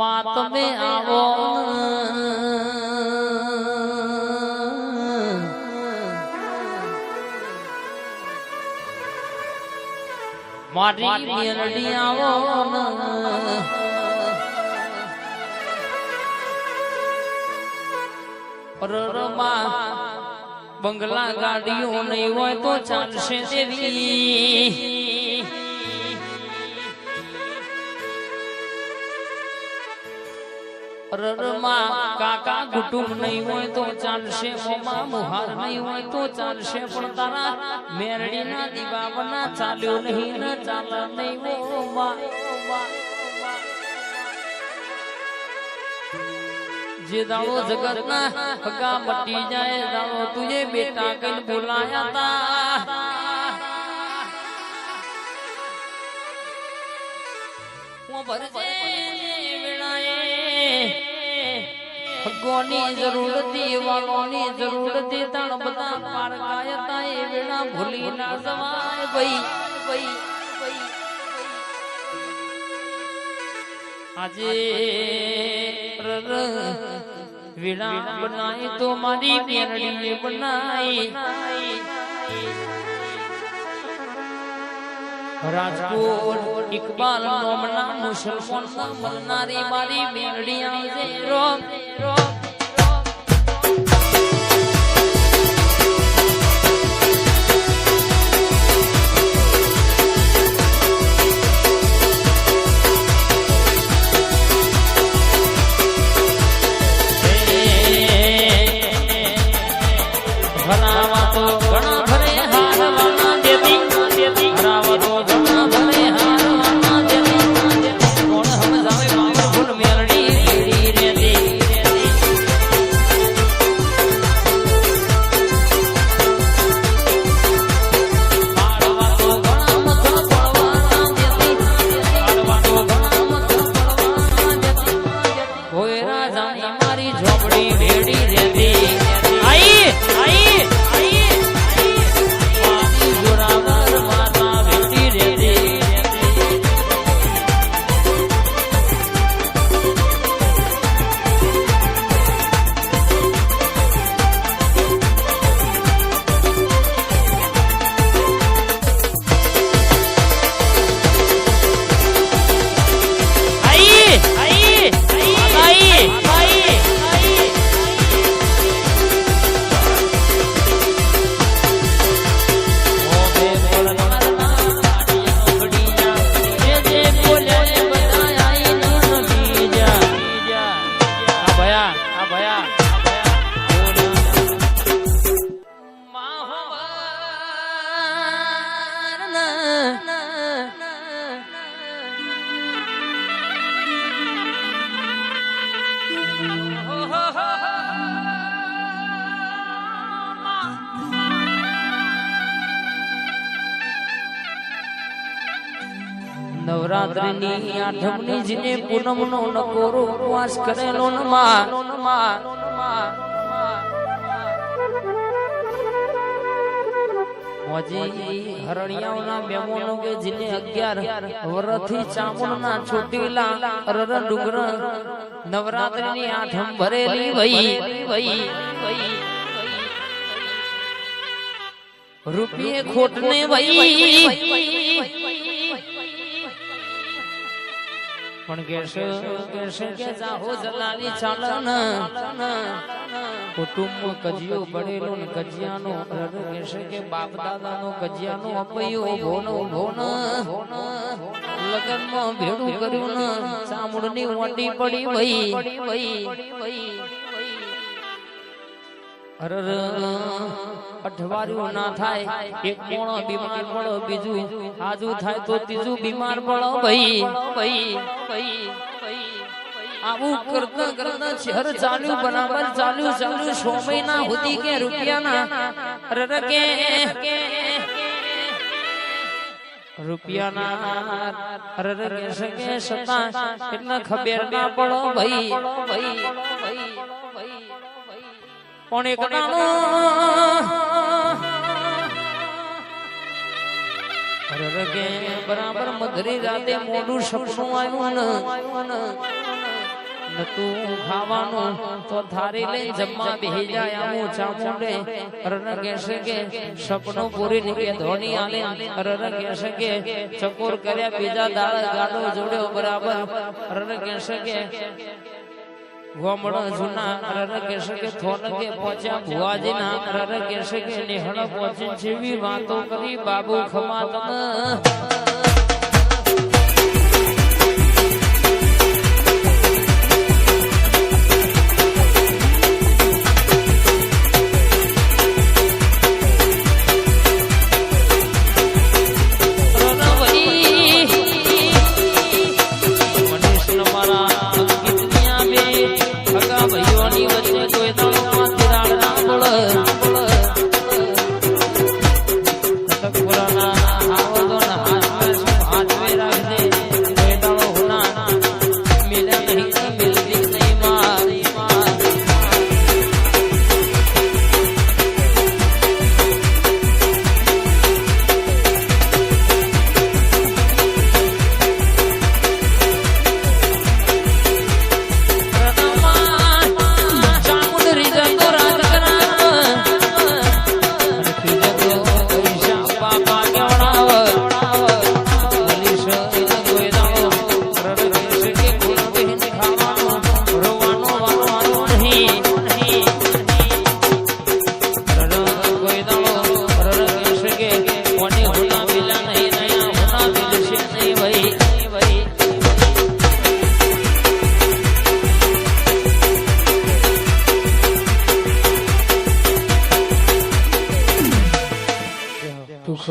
માં તમે આવો મારી મેલડી આવો બંગલા ગાડીઓ નહીં હોય તો ચાલશે દેવી રરમાં કાકા કુટુંબ નહીં હોય તો ચાલશે, મોમાં મુહાર નહીં હોય તો ચાલશે, પણ તારા મેરડીના દીવાના ચાલ્યો નહીં, ને ચાલ નહીં જે દાડો જગત ના હગા મટી જાય દાડો તુજે બેટા કઈ બોલાયા તા. ભરજે વેળાએ ભગવાનની જરૂર હતી વાલોની જરૂર હતી તાણ બધા પાર ગાયા તા એ વેળા ભૂલી ના જવાય ભાઈ. ભાઈ આજે વીણા બનાય તો મારી મેરડીએ બનાય. રાજકોટ ઇકબાલ નોમના મુસલમાન મલનારી મારી મેરડી આવજે રોમ રોમ નવરાત્રિની આઠમની જીને પૂનમનો નકોરો ઉપવાસ કરેલો નમા. મોજી હરણિયાઓના મેમોનો કે જીને 11 વરથી ચામુંડના છોટીલા અરર ડુંગર નવરાત્રિની આઠમ ભરેલી વઈ વઈ વઈ રૂપિયે ખોટને પણ કેશે કેશે કે જાહો જલાલી ચાલન કુટુંબ કજિયો બળેલો ને કજિયાનો રર કેશે કે બાપ દાદાનો કજિયાનો અપયો ભોનો ભોન. લગનમાં ભેડું કર્યું ને ચામુંડની ઓટી પડી વઈ વઈ વઈ અઠવાડિયું ના થાય એક મોણો બીમાર પડો બીજું આજુ થાય તો ત્રીજું બીમાર પડો ભાઈ ભાઈ ભાઈ આવું કરતા કરતા શહેર ચાલ્યું બરાબર ચાલ્યું ચાલ્યું સો મહિના સુધી કે રૂપિયાના? અરર કે? રૂપિયાના? રર કે? સતા એટલે ખબર ના પડો ભાઈ. ભાઈ. પણ એક નાનો બરાબર મધરી રાતે મોડું સપનું આવ્યું ને. તું ખાવાનું તો થારી લઈને જમવા બેહી જાય આમું ચામુંડે. રન કહેશે કે સપનું પૂરી નીકે ધોની આલે. રન કહેશે કે ચકોર કર્યા બીજા દાળ ગાડો જોડ્યો બરાબર. રન કહેશે કે ગોમડો જૂના રર કેશ કે થોન કે પહોંચ્યા ભુવાજીના રર કેશ કે નિહળ પહોંચી જેવી વાતો કરી બાબુ ખમા તમે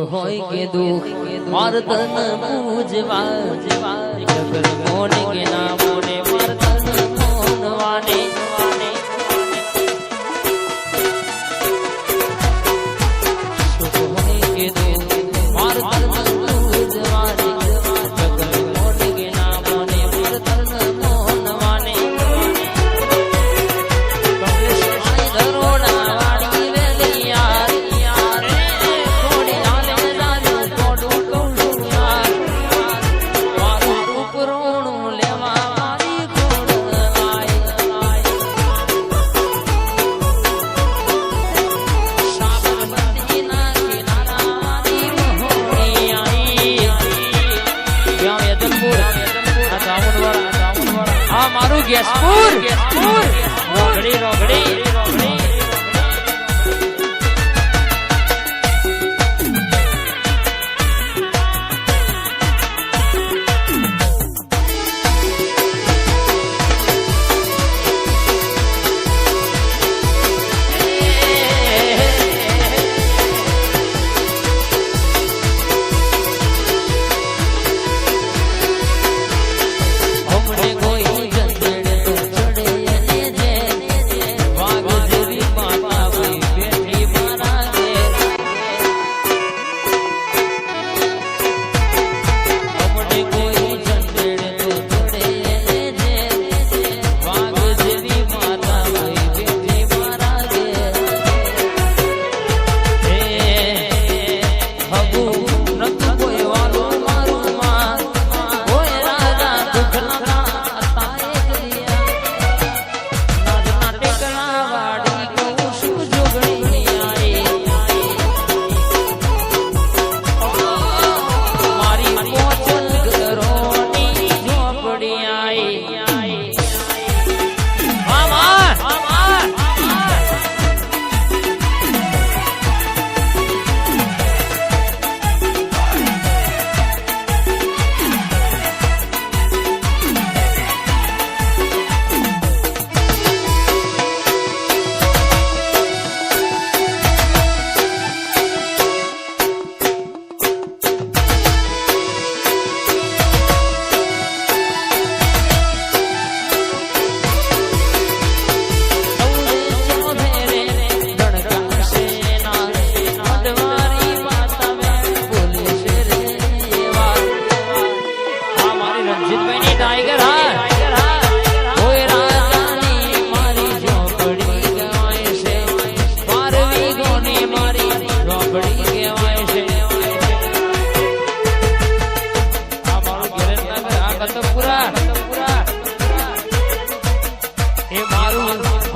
હોય કે દુઃખ? માર તન પૂજવા. જવા મોને કે ના મોને માર તન મોનવાને. ગેસપુર ગેસપુર રોગડી રોગડી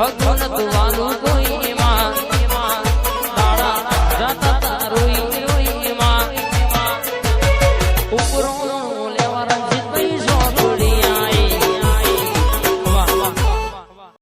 હગુન તું વાલું કોઈ